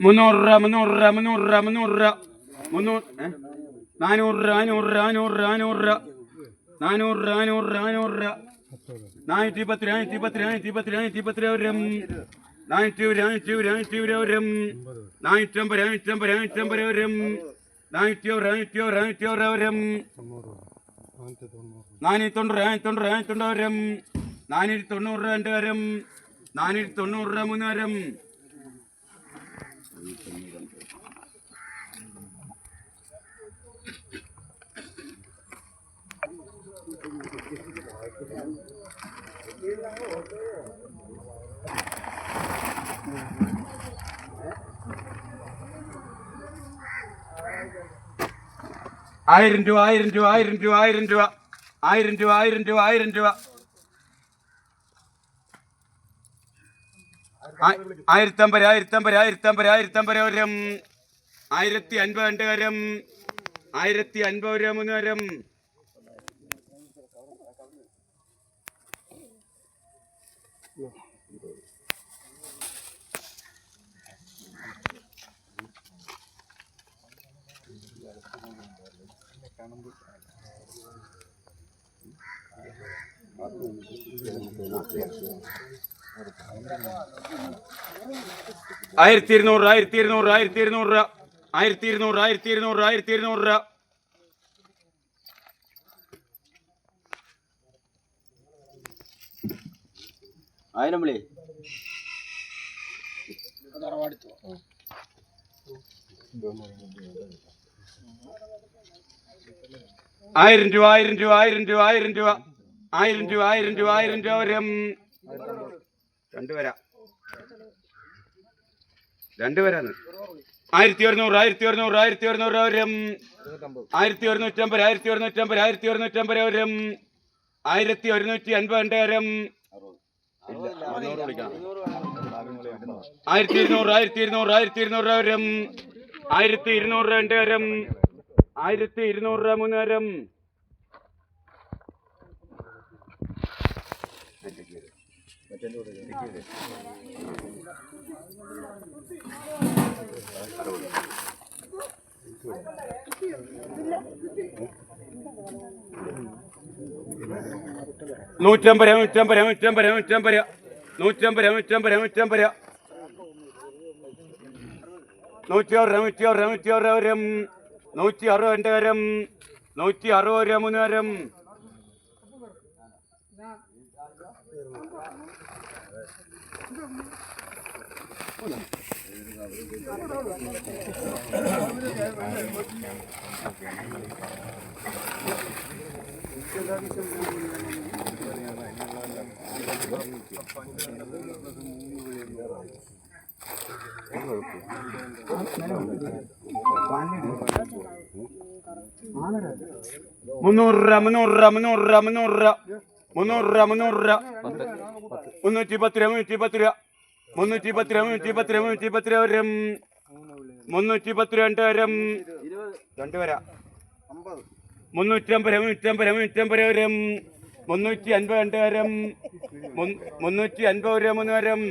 മുന്നൂറ് രൂപ മുന്നൂറ് രൂപ മുന്നൂറ്. രൂപ മുന്നൂറ് രൂപ മുന്നൂറ്? നാനൂറ് രൂപ നാനൂറ് രൂപ നാനൂറ് രൂപ നാനൂറ്. രൂപ നാനൂറ് രൂപ നാനൂറ് രൂപ നാനൂറ്. രൂപ നാനൂറ്റി പത്ത് രൂപ നാനൂറ്റി പത്ത് രൂപ നാനൂറ്റി പത്ത് രൂപ നാനൂറ്റി പത്ത് രൂപ നാനൂറ്റി ഒരു നാനൂറ്റി ഒരു നാനൂറ്റി അമ്പത് നാനൂറ്റി നാനൂറ്റമ്പത് നാനൂറ്റി അമ്പത് രൂപ നാനൂറ്റി നാനൂറ്റി നാനൂറ്റി ഒരു നാനൂറ്റി തൊണ്ണൂറ് നാനൂറ്റി തൊണ്ണൂറ് നാനൂറ്റി തൊണ്ണൂറ് ഒരു നാനൂറ്റി തൊണ്ണൂറ് രൂപ രണ്ട് വരും. നാനൂറ്റി തൊണ്ണൂറ് രൂപ മൂന്ന് വരും. ആയിരം രൂപ ആയിരം രൂപ ആയിരം രൂപ ആയിരം രൂപ ആയിരം രൂപ ആയിരം രൂപ ആയിരം രൂപ. ആയിരത്തമ്പത് ആയിരത്തമ്പത് ആയിരത്തമ്പത് ആയിരത്തമ്പത് വരം. ആയിരത്തി അൻപത് രണ്ട് വരം. ആയിരത്തി അൻപത് രൂപ മൂന്ന് വരം. ആയിരത്തി ഇരുന്നൂറ് ആയിരത്തി ഇരുന്നൂറ് ആയിരത്തി ഇരുന്നൂറ് രൂപ ആയിരത്തി ഇരുന്നൂറ് ആയിരത്തി ഇരുന്നൂറ് ആയിരത്തി ഇരുന്നൂറ് രൂപ. ആയിരം വിളി. ആയിരം രൂപ ആയിരം രൂപ ആയിരം രൂപ ആയിരം രൂപ ആയിരം രൂപ ആയിരം രൂപ ആയിരം രൂപ വരം രണ്ട് വരാ രണ്ട് വരാന്ന് ആയിരത്തി ഒരുന്നൂറ് ആയിരത്തി ഒരുന്നൂറ് ആയിരത്തി ഒരുന്നൂറ് വരം ആയിരത്തി ഒരുന്നൂറ്റമ്പത് ആയിരത്തി ഒരുന്നൂറ്റമ്പത് ആയിരത്തി ഒരുന്നൂറ്റമ്പത് വരം ആയിരത്തി ഒരുന്നൂറ്റി അൻപത് ആയിരത്തി ഇരുന്നൂറ് ആയിരത്തി ഇരുന്നൂറ് ആയിരത്തി ഇരുന്നൂറ് ആയിരത്തി ഇരുന്നൂറ് രണ്ട് ആയിരത്തി ഇരുന്നൂറ് മൂന്ന് വരം നൂറ്റമ്പത് നൂറ്റമ്പത് നൂറ്റമ്പത് നൂറ്റമ്പത് നൂറ്റമ്പത് നൂറ്റമ്പത് നൂറ്റമ്പത് നൂറ്റി ആറ് നൂറ്റി രൂപ നൂറ്റി അറുപത് രൂപ നൂറ്റി അറുപത് വരം നൂറ്റി അറുപത് രൂപ മൂന്ന് വരം മുന്നൂറ് മുന്നൂറ് മുന്നൂറ് മുന്നൂറ് മുന്നൂറ് രൂപ മുന്നൂറ് രൂപ. മുന്നൂറ്റി പത്ത്. രൂപ മുന്നൂറ്റി പത്ത് രൂപ. മുന്നൂറ്റി പത്ത് രൂപ മുന്നൂറ്റി പത്ത് രൂപ മുന്നൂറ്റി പത്ത് രൂപ വരും. മുന്നൂറ്റി പത്ത് രൂപ രണ്ട് വരും. രണ്ട് വരാ. മുന്നൂറ്റി അമ്പത് രൂപ മുന്നൂറ്റി അമ്പത് രൂപ മുന്നൂറ്റി അമ്പത് രൂപ വരും. മുന്നൂറ്റി അൻപത് രണ്ട് വരും. മുന്നൂറ്റി അൻപത് രൂപ മൂന്ന് വരും.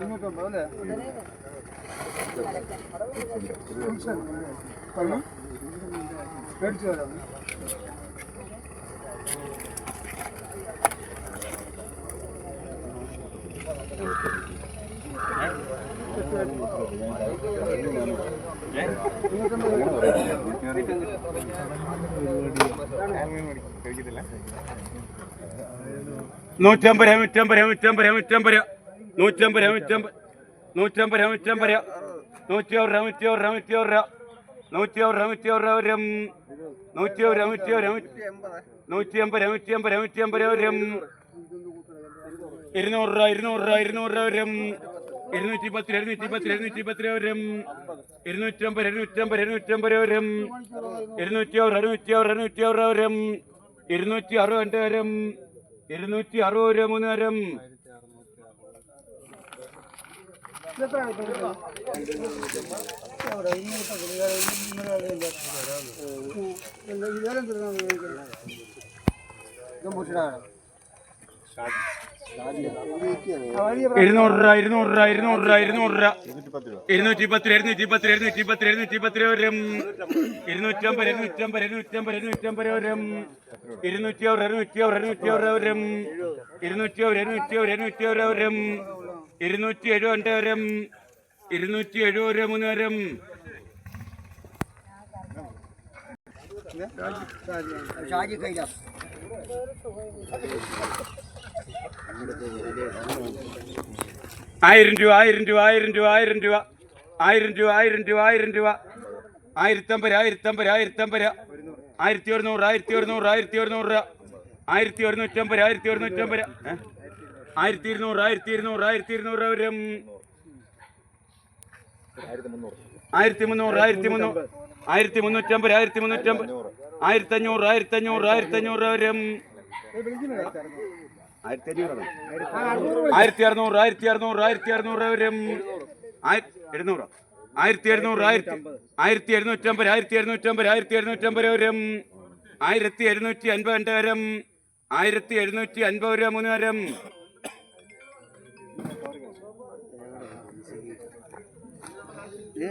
നൂറ്റമ്പത് രൂപ നൂറ്റമ്പത് രൂപ നൂറ്റമ്പത് നൂറ്റമ്പത്. നൂറ്റമ്പത് നൂറ്റമ്പത് നൂറ്റമ്പത് രൂപ നൂറ്റമ്പത് രൂപ നൂറ്റി ഒരു രൂപ നൂറ്റി ഒരു നൂറ്റി ഒരു ഒരു നൂറ്റി ഒരു നൂറ്റി ഒരു നൂറ്റി ഒരു അമ്പത് നൂറ്റി അമ്പത് നൂറ്റി അമ്പത് വരും ഇരുന്നൂറ് രൂപ ഇരുന്നൂറ് രൂപ ഇരുന്നൂറ് രൂപ വരും ഇരുന്നൂറ്റി പത്ത് ഇരുന്നൂറ്റി പത്ത് ഇരുന്നൂറ്റി പത്ത് വരും ഇരുന്നൂറ്റമ്പത് ഇരുന്നൂറ്റമ്പത് ഇരുന്നൂറ്റമ്പത് വരും ഇരുന്നൂറ്റി ഒരു അറുന്നൂറ്റി ഒരു അറുന്നൂറ്റി ഒരു വരും ഇരുന്നൂറ്റി അറുപത് വരും ഇരുന്നൂറ്റി അറുപത് രൂപ മൂന്ന് വരും ഇരുന്നൂറ് രൂപ ഇരുന്നൂറ് രൂപ ഇരുന്നൂറ് രൂപ ഇരുന്നൂറ് രൂപ. ഇരുന്നൂറ്റി പത്ത് ഇരുന്നൂറ്റി പത്ത് ഇരുന്നൂറ്റി പത്ത് ഇരുന്നൂറ്റി പത്ത് ഒരു ഇരുന്നൂറ്റമ്പത് ഇരുന്നൂറ്റമ്പത് ഇരുന്നൂറ്റമ്പത് ഇരുന്നൂറ്റമ്പത് ഇരുന്നൂറ്റി ഒരു ഇരുന്നൂറ്റി ഒരു ഇരുന്നൂറ്റി ഒരു ഇരുന്നൂറ്റി ഒരു ഇരുന്നൂറ്റി ഒരു ഇരുന്നൂറ്റി ഒരു ഇരുന്നൂറ്റി എഴുപത് ഇരുന്നൂറ്റി എഴുപത് രൂപ മൂന്ന് ഒരു ഷാജി കൈലാസ് ആയിരം രൂപ ആയിരം രൂപ ആയിരം രൂപ. ആയിരം രൂപ ആയിരം രൂപ ആയിരം രൂപ. ആയിരം രൂപ ആയിരത്തമ്പത് ആയിരത്തമ്പത് ആയിരത്തമ്പത് ആയിരത്തി ഒരുന്നൂറ് ആയിരത്തി ഒരുന്നൂറ് ആയിരത്തി ഒരുന്നൂറ് രൂപ. ആയിരത്തി ഒരുന്നൂറ്റമ്പത് ആയിരത്തി ഒരുന്നൂറ്റമ്പത്? ആയിരത്തി ഇരുന്നൂറ് ആയിരത്തി ഇരുന്നൂറ് ആയിരത്തി ഇരുന്നൂറ് ഒരു ആയിരത്തി മുന്നൂറ് ആയിരത്തി മുന്നൂറ് ആയിരത്തി മുന്നൂറ്റമ്പത് ആയിരത്തി മുന്നൂറ്റമ്പത് ആയിരത്തി അഞ്ഞൂറ് ആയിരത്തി അഞ്ഞൂറ് ആയിരത്തി അഞ്ഞൂറ് വരും. ആയിരത്തി അഞ്ഞൂറ് ആയിരത്തി അറുന്നൂറ് ആയിരത്തി അറുന്നൂറ് ആയിരത്തി അറുന്നൂറ് എഴുന്നൂറ്. ആയിരത്തി എഴുന്നൂറ് ആയിരത്തി ആയിരത്തി എഴുന്നൂറ്റമ്പത് ആയിരത്തി എഴുന്നൂറ്റമ്പത് ആയിരത്തി എഴുന്നൂറ്റമ്പത് വരും. ആയിരത്തി എഴുന്നൂറ്റി അൻപത് വരും ആയിരത്തി എഴുന്നൂറ്റി അൻപത് രൂപ മൂന്ന് വരും. ഇല്ലേ